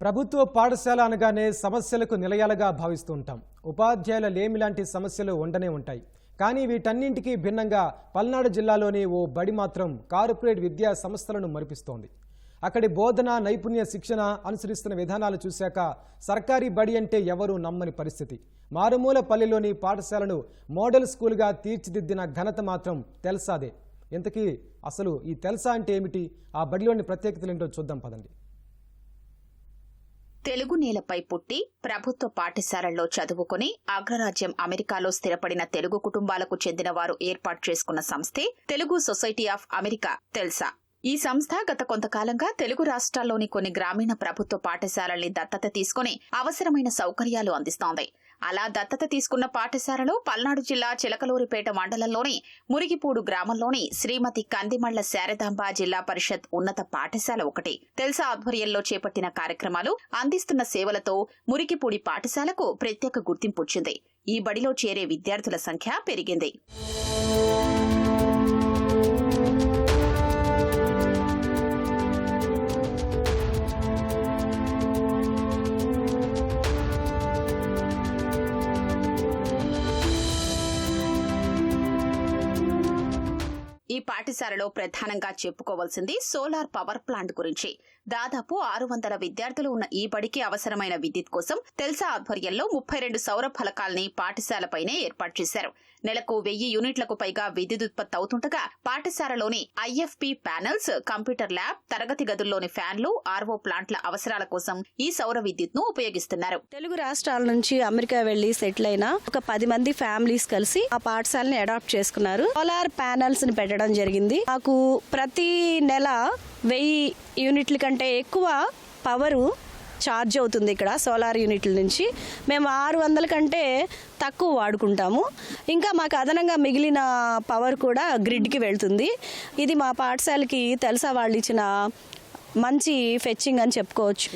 ప్రభుత్వ పాఠశాల అనగానే సమస్యలకు నిలయాలుగా భావిస్తూ ఉంటాం. ఉపాధ్యాయుల లేమి లాంటి సమస్యలు ఉండనే ఉంటాయి. కానీ వీటన్నింటికీ భిన్నంగా పల్నాడు జిల్లాలోని ఓ బడి మాత్రం కార్పొరేట్ విద్యా సంస్థలను మరిపిస్తోంది. అక్కడి బోధన నైపుణ్య శిక్షణ అనుసరిస్తున్న విధానాలు చూశాక సర్కారీ బడి అంటే ఎవరూ నమ్మని పరిస్థితి. మారుమూల పల్లెలోని పాఠశాలను మోడల్ స్కూల్గా తీర్చిదిద్దిన ఘనత మాత్రం తెల్సాదే. ఇంతకీ అసలు ఈ తెల్సా అంటే ఏమిటి? ఆ బడిలోని ప్రత్యేకతలు ఏంటో చూద్దాం పదండి. తెలుగు నేలపై పుట్టి ప్రభుత్వ పాఠశాలల్లో చదువుకుని అగ్రరాజ్యం అమెరికాలో స్థిరపడిన తెలుగు కుటుంబాలకు చెందిన వారు ఏర్పాటు చేసుకున్న సంస్థే తెలుగు సొసైటీ ఆఫ్ అమెరికా తెలుసా. ఈ సంస్థ గత కొంతకాలంగా తెలుగు రాష్ట్రాల్లోని కొన్ని గ్రామీణ ప్రభుత్వ పాఠశాలల్ని దత్తత తీసుకుని అవసరమైన సౌకర్యాలు అందిస్తోంది. అలా దత్తత తీసుకున్న పాఠశాలలో పల్నాడు జిల్లా చిలకలూరిపేట మండలంలోని మురిగిపూడు గ్రామంలోని శ్రీమతి కందిమళ్ళ శారదాంబ జిల్లా పరిషత్ ఉన్నత పాఠశాల ఒకటి. తెలుసా ఆధ్వర్యంలో చేపట్టిన కార్యక్రమాలు అందిస్తున్న సేవలతో మురికిపూడి పాఠశాలకు ప్రత్యేక గుర్తింపు వచ్చింది. ఈ బడిలో చేరే విద్యార్థుల సంఖ్య పెరిగింది. ఈ పాఠశాలలో ప్రధానంగా చెప్పుకోవాల్సింది సోలార్ పవర్ ప్లాంట్ గురించి. దాదాపు ఆరు వందల విద్యార్థులు ఉన్న ఈ బడికి అవసరమైన విద్యుత్ కోసం తెల్సా ఆధ్వర్యంలో ముప్పై రెండు సౌర ఫలకాల్ని పాఠశాలపైనే ఏర్పాటు చేశారు. నెలకు వెయ్యి యూనిట్లకు పైగా విద్యుత్ ఉత్పత్తి అవుతుండగా పాఠశాలలోని ఐఎఫ్పి ప్యానెల్స్ కంప్యూటర్ ల్యాబ్ తరగతి గదుల్లోని ఫ్యాన్లు ఆర్వో ప్లాంట్ల అవసరాల కోసం ఈ సౌర విద్యుత్ను ఉపయోగిస్తున్నారు. తెలుగు రాష్ట్రాల నుంచి అమెరికా వెళ్ళి సెటిల్ అయిన ఒక పది మంది ఫ్యామిలీస్ కలిసి ఆ పాఠశాలని అడాప్ట్ చేసుకున్నారు. సోలార్ ప్యానల్స్ని పెట్టడం జరిగింది. మాకు ప్రతి నెల వెయ్యి యూనిట్ల కంటే ఎక్కువ పవరు ఛార్జ్ అవుతుంది ఇక్కడ సోలార్ యూనిట్ల నుంచి. మేము ఆరు వందల కంటే తక్కువ వాడుకుంటాము. ఇంకా మాకు అదనంగా మిగిలిన పవర్ కూడా గ్రిడ్కి వెళ్తుంది. ఇది మా పాఠశాలకి తెలుసా వాళ్ళు ఇచ్చిన మంచి ఫెచ్చింగ్ అని చెప్పుకోవచ్చు.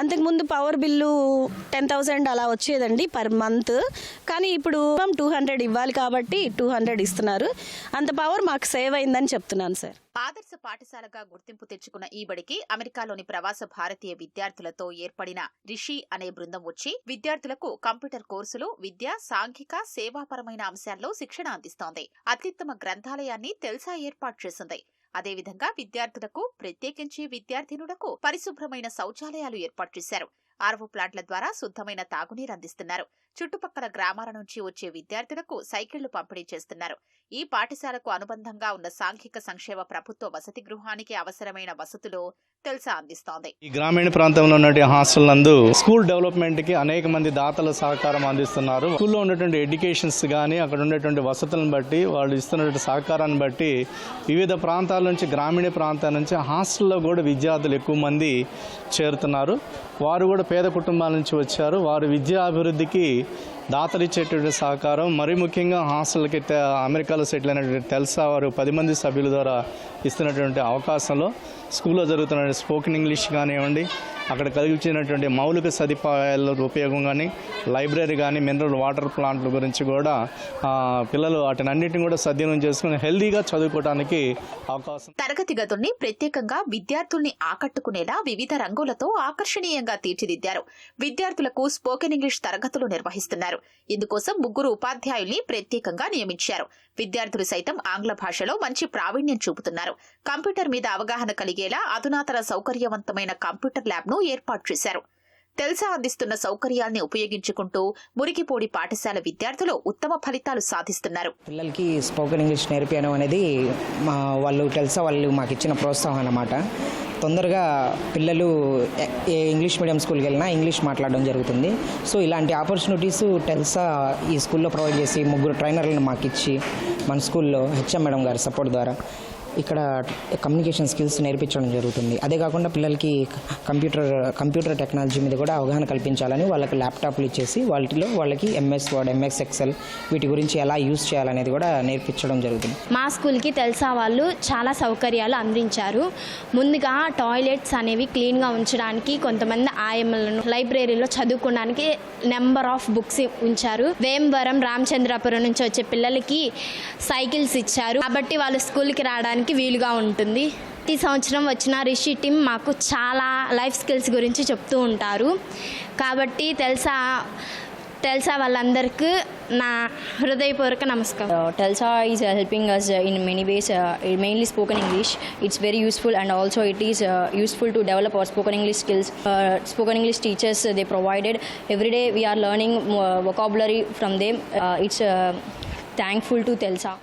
అంతకుముందు పవర్ బిల్లు టెన్ థౌసండ్ అలా వచ్చేదండి పర్ మంత్ కానీ ఇప్పుడు టూ హండ్రెడ్ ఇవ్వాలి కాబట్టి టూ హండ్రెడ్ ఇస్తున్నారు. అంత పవర్ మాకు సేవ్ అయిందని చెప్తున్నాను సార్. ఆదర్శ పాఠశాలగా గుర్తింపు తెచ్చుకున్న ఈ బడికి అమెరికాలోని ప్రవాస భారతీయ విద్యార్థులతో ఏర్పడిన రిషి అనే బృందం వచ్చి విద్యార్థులకు కంప్యూటర్ కోర్సులు విద్య సాంఘిక సేవాపరమైన అంశాల్లో శిక్షణ అందిస్తోంది. అత్యుత్తమ గ్రంథాలయాన్ని తెల్సా ఏర్పాటు చేసింది. అదేవిధంగా విద్యార్థులకు ప్రత్యేకించి విద్యార్థినులకు పరిశుభ్రమైన శౌచాలయాలు ఏర్పాటు చేశారు. ఆర్వో ప్లాంట్ల ద్వారా శుద్ధమైన తాగునీరు అందిస్తున్నారు. చుట్టుపక్కల గ్రామాల నుంచి వచ్చే విద్యార్థులకు సైకిళ్ళు పంపిణీ చేస్తున్నారు. ఈ పాఠశాలకు అనుబంధంగా ఉన్న సాంఘిక సంక్షేమ ప్రభుత్వ వసతి గృహానికి అవసరమైన వసతులు తెలుసా అందిస్తోంది. ఈ గ్రామీణ ప్రాంతంలో ఉన్నటువంటి హాస్టల్ నందు స్కూల్ డెవలప్మెంట్కి అనేక మంది దాతల సహకారం అందిస్తున్నారు. స్కూల్లో ఉన్నటువంటి ఎడ్యుకేషన్స్ కానీ అక్కడ ఉండేటువంటి వసతులను బట్టి వాళ్ళు ఇస్తున్నటువంటి సహకారాన్ని బట్టి వివిధ ప్రాంతాల నుంచి గ్రామీణ ప్రాంతాల నుంచి హాస్టల్లో కూడా విద్యార్థులు ఎక్కువ మంది చేరుతున్నారు. వారు కూడా పేద కుటుంబాల నుంచి వచ్చారు. వారు విద్యా అభివృద్ధికి దాతలిచ్చేటువంటి సహకారం మరీ ముఖ్యంగా హాస్టల్కి అమెరికాలో సెటిల్ అయినటువంటి తెల్సా వారు పది మంది సభ్యుల ద్వారా ఇస్తున్నటువంటి అవకాశంలో స్కూల్లో జరుగుతున్న స్పోకెన్ ఇంగ్లీష్ కానివ్వండి అక్కడ కలిగించినటువంటి మౌలిక సదుపాయాల ఉపయోగం కానీ లైబ్రరీ కానీ మినరల్ వాటర్ ప్లాంట్ల గురించి కూడా పిల్లలు వాటినన్నిటిని కూడా సద్వినియోగం చేసుకుని హెల్దీగా చదువుకోవడానికి అవకాశం. తరగతి గదుల్ని ప్రత్యేకంగా విద్యార్థుల్ని ఆకట్టుకునేలా వివిధ రంగులతో ఆకర్షణీయంగా తీర్చిదిద్దారు. విద్యార్థులకు స్పోకెన్ ఇంగ్లీష్ తరగతులు నిర్వహిస్తున్నారు. ఇందుకోసం ముగ్గురు ఉపాధ్యాయుల్ని ప్రత్యేకంగా నియమించారు. విద్యార్థులు సైతం ఆంగ్ల భాషలో మంచి ప్రావీణ్యం చూపుతున్నారు. కంప్యూటర్ మీద అవగాహన కలిగేలా అధునాతన సౌకర్యవంతమైన కంప్యూటర్ ల్యాబ్ను ఏర్పాటు చేశారు. తెల్సా అందిస్తున్న సౌకర్యాల్ని ఉపయోగించుకుంటూ మురికిపూడి పాఠశాల విద్యార్థులు ఉత్తమ ఫలితాలు సాధిస్తున్నారు. పిల్లలకి స్పోకెన్ ఇంగ్లీష్ నేర్పియడం అనేది మా వాళ్ళు తెలుసా వాళ్ళు మాకు ఇచ్చిన ప్రోత్సాహం అన్నమాట. తొందరగా పిల్లలు ఏ- ఏ ఇంగ్లీష్ మీడియం స్కూల్కి వెళ్ళినా ఇంగ్లీష్ మాట్లాడడం జరుగుతుంది. సో ఇలాంటి ఆపర్చునిటీస్ టెల్సా ఈ స్కూల్లో ప్రొవైడ్ చేసి ముగ్గురు ట్రైనర్లను మాకు ఇచ్చి మన స్కూల్లో హెచ్ఎం మేడం గారి సపోర్ట్ ద్వారా ఇక్కడ కమ్యూనికేషన్ స్కిల్స్ నేర్పించడం జరుగుతుంది. అదే కాకుండా పిల్లలకి కంప్యూటర్ కంప్యూటర్ టెక్నాలజీ మీద కూడా అవగాహన కల్పించాలని వాళ్ళకి ల్యాప్టాప్లు ఇచ్చేసి వాటిలో వాళ్ళకి ఎంఎస్ వర్డ్ ఎంఎస్ ఎక్సెల్ వీటి గురించి ఎలా యూజ్ చేయాలనేది కూడా నేర్పించడం జరుగుతుంది. మా స్కూల్కి తెలిసా వాళ్ళు చాలా సౌకర్యాలు అందించారు. ముందుగా టాయిలెట్స్ అనేవి క్లీన్గా ఉంచడానికి కొంతమంది ఆయమ్మలను లైబ్రరీలో చదువుకోవడానికి నెంబర్ ఆఫ్ బుక్స్ ఉంచారు. వేమవరం రామచంద్రాపురం నుంచి వచ్చే పిల్లలకి సైకిల్స్ ఇచ్చారు. కాబట్టి వాళ్ళు స్కూల్కి రావడానికి చేసుకోవడానికి వీలుగా ఉంటుంది. ప్రతి సంవత్సరం వచ్చిన రిషి టీమ్ మాకు చాలా లైఫ్ స్కిల్స్ గురించి చెప్తూ ఉంటారు. కాబట్టి తెలుసా తెలుసా వాళ్ళందరికీ నా హృదయపూర్వక నమస్కారం. Telsa is helping us in many ways mainly spoken English it's very useful and also it is useful to develop our spoken English skills spoken English teachers they provided every everyday we are learning vocabulary from them it's thankful to Telsa